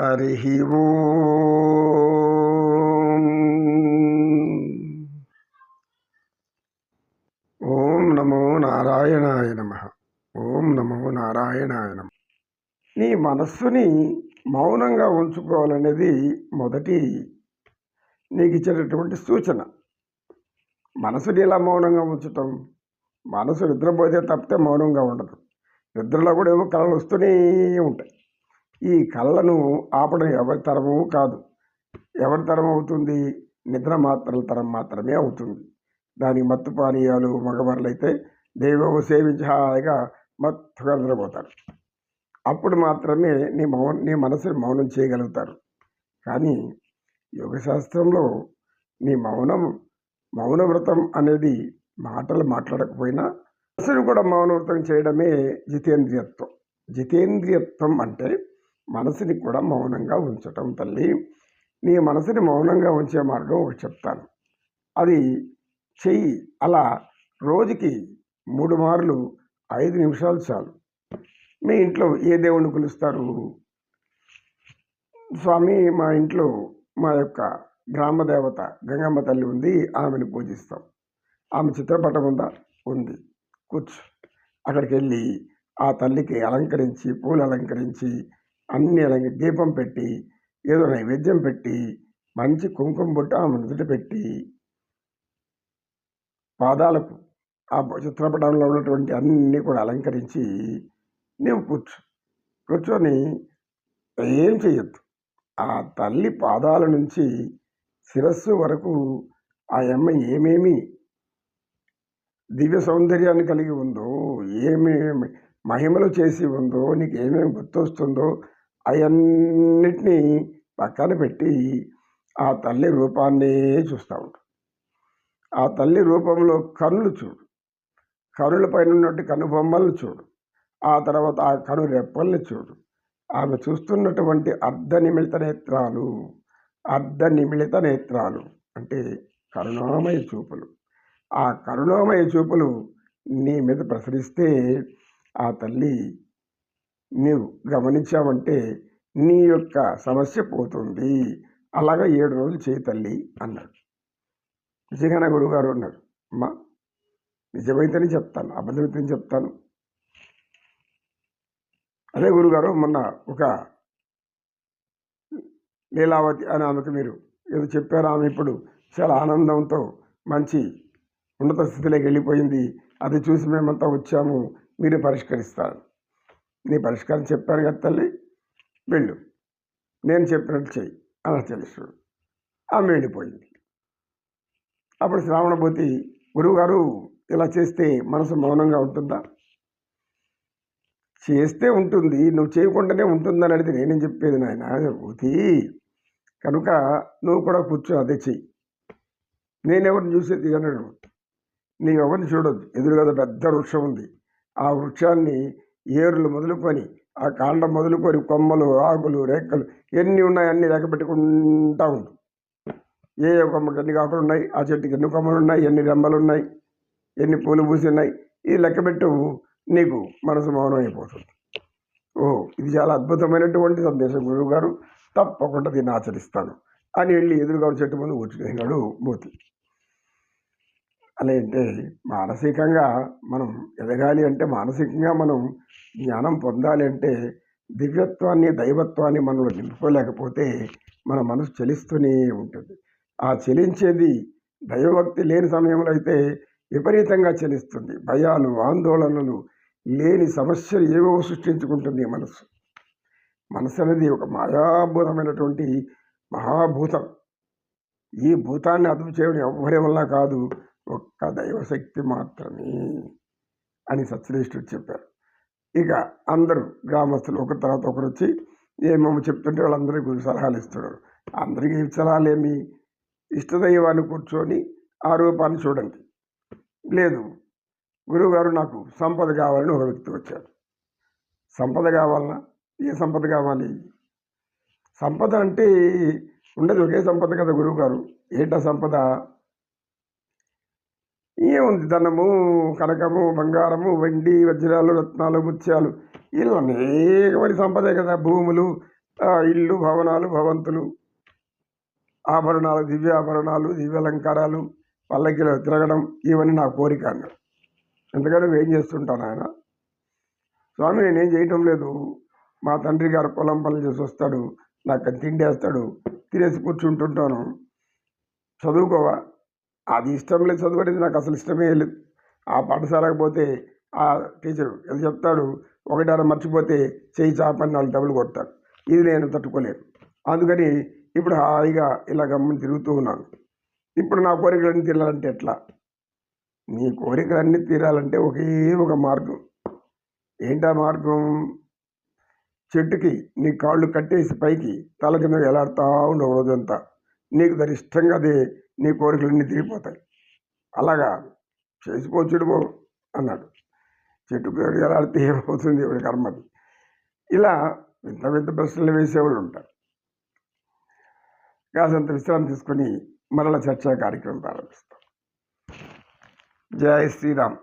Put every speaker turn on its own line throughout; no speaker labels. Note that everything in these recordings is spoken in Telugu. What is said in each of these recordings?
హరి ఓం. ఓం నమో నారాయణాయ నమ. ఓం నమో నారాయణాయ నమ. నీ మనస్సుని మౌనంగా ఉంచుకోవాలనేది మొదటి నీకు ఇచ్చేటటువంటి సూచన. మనసుని ఎలా మౌనంగా ఉంచటం మనసు నిద్రపోతే తప్పితే మౌనంగా ఉండదు. నిద్రలో కూడా ఏమో కళలు వస్తూనే ఉంటాయి. ఈ కళ్ళను ఆపడం ఎవరి తరము కాదు. ఎవరి తరం అవుతుంది? నిద్ర మాత్రల తరం మాత్రమే అవుతుంది. దానికి మత్తు పానీయాలు మగవారులైతే అయితే దైవం సేవించి హాయిగా మత్తుగా నిద్రపోతారు. అప్పుడు మాత్రమే నీ మౌన నీ మనసుని మౌనం చేయగలుగుతారు. కానీ యోగశాస్త్రంలో నీ మౌనం మౌన వ్రతం అనేది మాటలు మాట్లాడకపోయినా మనసును కూడా మౌనవ్రతం చేయడమే జితేంద్రియత్వం. జితేంద్రియత్వం అంటే మనసుని కూడా మౌనంగా ఉంచటం తల్లి. నీ మనసుని మౌనంగా ఉంచే మార్గం ఒకటి చెప్తాను. అది చెయ్యి. అలా రోజుకి మూడు మార్లు ఐదు నిమిషాలు చాలు. మీ ఇంట్లో ఏ దేవుణ్ణి పిలుస్తారు? స్వామి మా ఇంట్లో మా యొక్క గ్రామ దేవత గంగమ్మ తల్లి ఉంది. ఆమెను పూజిస్తాం. ఆమె చిత్రపటం ఉందా? ఉంది. కూర్చో. అక్కడికి వెళ్ళి ఆ తల్లికి అలంకరించి పూలు అలంకరించి అన్ని అలంక దీపం పెట్టి ఏదో నైవేద్యం పెట్టి మంచి కుంకుమ బుట్ట ఆమె నుదుట పెట్టి పాదాలకు ఆ చిత్రపటంలో ఉన్నటువంటి అన్నీ కూడా అలంకరించి నీవు కూర్చో. కూర్చొని ఏం చేయొద్దు ఆ తల్లి పాదాల నుంచి శిరస్సు వరకు ఆ అమ్మ ఏమేమి దివ్య సౌందర్యాన్ని కలిగి ఉందో ఏమేమి మహిమలు చేసి ఉందో నీకు ఏమేమి గుర్తొస్తుందో అవన్నిటినీ పక్కన పెట్టి ఆ తల్లి రూపాన్నే చూస్తూ ఉంటాం ఆ తల్లి రూపంలో కనులు చూడు. కనుల పైన ఉన్నట్టు కనుబొమ్మలను చూడు. ఆ తర్వాత ఆ కను రెప్పల్ని చూడు. ఆమె చూస్తున్నటువంటి అర్ధ నిమిళిత నేత్రాలు అర్ధ నిమిళిత నేత్రాలు అంటే కరుణామయ చూపులు. ఆ కరుణామయ చూపులు నీ మీద ప్రసరిస్తే ఆ తల్లి నీవు గమనించావంటే నీ యొక్క సమస్య పోతుంది. అలాగా ఏడు రోజులు చేయి తల్లి అన్నాడు. నిజంగానే గురువుగారు అన్నారు. అమ్మా నిజమైతేనే చెప్తాను అబద్ధమైతేనే చెప్తాను. అదే గురుగారు మొన్న ఒక లీలావతి అని ఆమెకు మీరు ఏదో చెప్పారు. ఆమె ఇప్పుడు చాలా ఆనందంతో మంచి ఉన్నత స్థితిలోకి వెళ్ళిపోయింది. అది చూసి మేమంతా వచ్చాము. మీరు పరిష్కరిస్తారు. నీ పరిష్కారం చెప్పాను కదా తల్లి వెళ్ళు. నేను చెప్పినట్టు చెయ్యి అరుణాచలేశ్వరుడు ఆమె వెళ్ళిపోయింది అప్పుడు శ్రావణభూతి గురువుగారు ఇలా చేస్తే మనసు మౌనంగా ఉంటుందా? చేస్తే ఉంటుంది నువ్వు చేయకుండానే ఉంటుందని అడిగితే నేనేం చెప్పేది నాయన? భూతి కనుక నువ్వు కూడా కూర్చో అదే చెయ్యి. నేనెవరిని చూసేది అన్నాడు నీవెవరిని చూడొద్దు. ఎదురుగా పెద్ద వృక్షం ఉంది. ఆ వృక్షాన్ని ఏరులు మొదలుకొని ఆ కాండం మొదలుకొని కొమ్మలు ఆకులు రేఖలు ఎన్ని ఉన్నాయి అన్ని లెక్క పెట్టుకుంటా ఉండు. ఏ ఏ కొమ్మకి ఎన్ని కాకులు ఉన్నాయి ఆ చెట్టుకి ఎన్ని కొమ్మలు ఉన్నాయి ఎన్ని రెమ్మలు ఉన్నాయి ఎన్ని పూలు పూసి ఉన్నాయి ఇది లెక్క పెట్టు నీకు మనసు మౌనం అయిపోతుంది ఓ ఇది చాలా అద్భుతమైనటువంటి సందేశం గురువు గారు తప్పకుండా దీన్ని ఆచరిస్తాను. అని వెళ్ళి ఎదురుగా చెట్టు ముందు కూర్చునేసినాడు మోతి. అలా అంటే మానసికంగా మనం ఎదగాలి అంటే మానసికంగా మనం జ్ఞానం పొందాలి అంటే దివ్యత్వాన్ని దైవత్వాన్ని మనలో నింపుకోలేకపోతే మన మనసు చలిస్తూనే ఉంటుంది. ఆ చలించేది దైవభక్తి లేని సమయంలో అయితే విపరీతంగా చలిస్తుంది. భయాలు ఆందోళనలు లేని సమస్యలు ఏవో సృష్టించుకుంటుంది మనసు. మనసు అనేది ఒక మాయాభూతమైనటువంటి మహాభూతం. ఈ భూతాన్ని అదుపు చేయడం ఎవరి వల్ల కాదు? ఒక్క దైవశక్తి మాత్రమే అని సత్యనిష్ఠుడు చెప్పారు. ఇక అందరూ గ్రామస్తులు ఒక తర్వాత ఒకరు వచ్చి ఏమేమో చెప్తుంటే వాళ్ళందరూ గురి సలహాలు ఇస్తున్నారు. అందరికీ సలహాలు ఏమి ఇష్టదైవాన్ని కూర్చొని ఆ రూపాన్ని చూడండి. లేదు గురువుగారు నాకు సంపద కావాలని ఒక వ్యక్తి వచ్చాడు. సంపద కావాలన్నా ఏ సంపద కావాలి? సంపద అంటే ఉండదు ఒకే సంపద కదా గురువుగారు. ఏంటా సంపద? ఏముంది ధనము కనకము బంగారము వెండి వజ్రాలు రత్నాలు ముత్యాలు. ఇలా అనేకమైన సంపదే కదా. భూములు ఇల్లు భవనాలు భవంతులు. ఆభరణాలు దివ్యాభరణాలు దివ్యాలంకారాలు పల్లకిలో తిరగడం ఇవన్నీ నా కోరిక అన్నాడు. ఎందుకంటే ఏం చేస్తుంటాను ఆయన స్వామి నేనేం చేయటం లేదు. మా తండ్రి గారు పొలం పనులు చేసి వస్తాడు. నాకు తిండి వేస్తాడు తినేసి కూర్చుంటుంటాను. చదువుకోవా? అది ఇష్టం లేదు చదువుకునేది నాకు అసలు ఇష్టమే లేదు. ఆ పాఠశాలకు పోతే ఆ టీచరు ఏదో చెప్తాడు? ఒకటార మర్చిపోతే చేయి చాపని నాలుగు డబ్బులు కొడతాడు. ఇది నేను తట్టుకోలేను. అందుకని ఇప్పుడు హాయిగా ఇలా గమ్మని తిరుగుతూ ఉన్నాను. ఇప్పుడు నా కోరికలన్నీ తీరాలంటే ఎట్లా? నీ కోరికలన్నీ తీరాలంటే ఒకే ఒక మార్గం. ఏంటా మార్గం? చెట్టుకి నీ కాళ్ళు కట్టేసి పైకి తల కింద ఎలాడుతూ ఉండవు రోజంతా. నీకు దాని ఇష్టంగా అదే నీ కోరికలన్నీ తిరిగిపోతాయి అలాగా చేసుకో చెడుపో అన్నాడు. చెట్టు ఎలాడితే ఏమవుతుంది ఎవడి కర్మది ఇలా వింత వింత ప్రశ్నలు వేసేవాళ్ళు ఉంటారు. కాసంత విశ్రాంతి తీసుకొని మరల చర్చా కార్యక్రమం ప్రారంభిస్తాం. జయ శ్రీరామ్.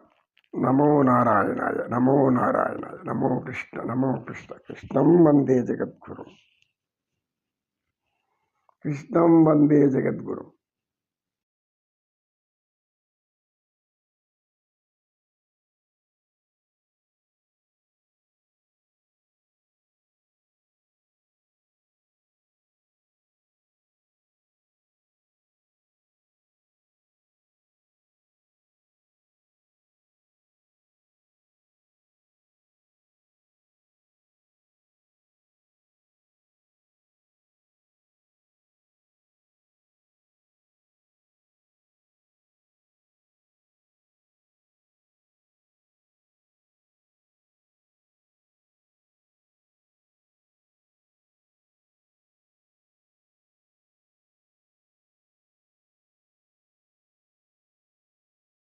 నమో నారాయణాయ నమో నారాయణాయ నమో కృష్ణ నమో కృష్ణ కృష్ణం వందే జగద్గురు. కృష్ణం వందే జగద్గురు.